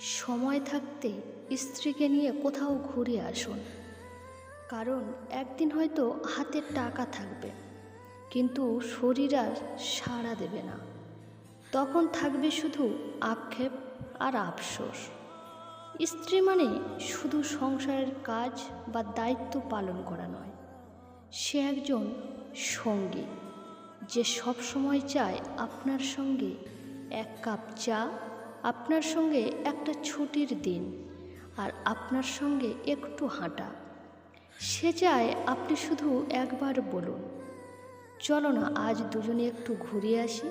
সময় থাকতে স্ত্রীকে নিয়ে কোথাও ঘুরে আসুন। কারণ একদিন হয়তো হাতে টাকা থাকবে, কিন্তু শরীর আর সাড়া দেবে না। তখন থাকবে শুধু আক্ষেপ আর আফসোস। স্ত্রী মানে শুধু সংসারের কাজ বা দায়িত্ব পালন করা নয়। সে একজন সঙ্গী, যে সব সময় চায় আপনার সঙ্গে এক কাপ চা আপনার সঙ্গে একটা ছুটির দিন আর আপনার সঙ্গে একটু হাঁটা। সে চায় আপনি শুধু একবার বলুন। চলো না, আজ দুজনে একটু ঘুরে আসি।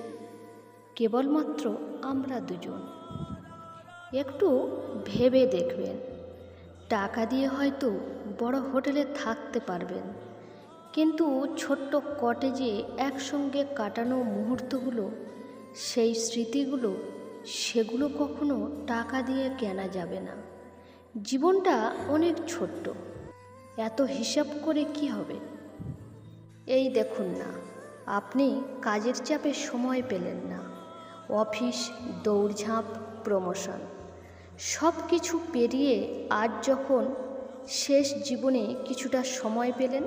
কেবলমাত্র আমরা দুজন। একটু ভেবে দেখবেন। টাকা দিয়ে হয়তো বড় হোটেলে থাকতে পারবেন। কিন্তু ছোট্ট কটেজে একসঙ্গে কাটানো মুহূর্তগুলো, সেই স্মৃতিগুলো সেগুলো কখনো টাকা দিয়ে কেনা যাবে না। জীবনটা অনেক ছোট্ট। এত হিসাব করে কি হবে? এই দেখুন না, আপনি কাজের চাপে সময় পেলেন না। অফিস, দৌড়ঝাঁপ, প্রমোশন সব কিছু পেরিয়ে আজ যখন শেষ জীবনে কিছুটা সময় পেলেন,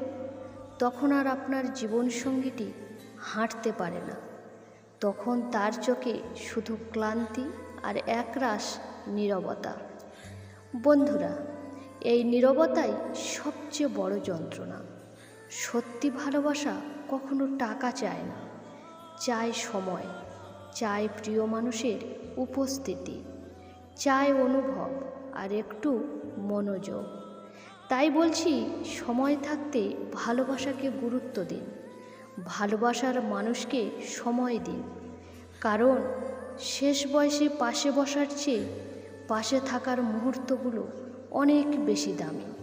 তখন আর আপনার জীবনসঙ্গীটি হাঁটতে পারে না। তখন তার চোখে শুধু ক্লান্তি আর একরাশ নীরবতা। বন্ধুরা, এই নীরবতাই সবচেয়ে বড় যন্ত্রণা। সত্যি ভালোবাসা কখনো টাকা চায় না। চায় সময়, চায় প্রিয় মানুষের উপস্থিতি, চায় অনুভব আর একটু মনোযোগ। তাই বলছি, সময় থাকতে ভালোবাসাকে গুরুত্ব দিন। ভালোবাসার মানুষকে সময় দিন। কারণ শেষ বয়সে পাশে বসার চেয়ে পাশে থাকার মুহূর্তগুলো অনেক বেশি দামি।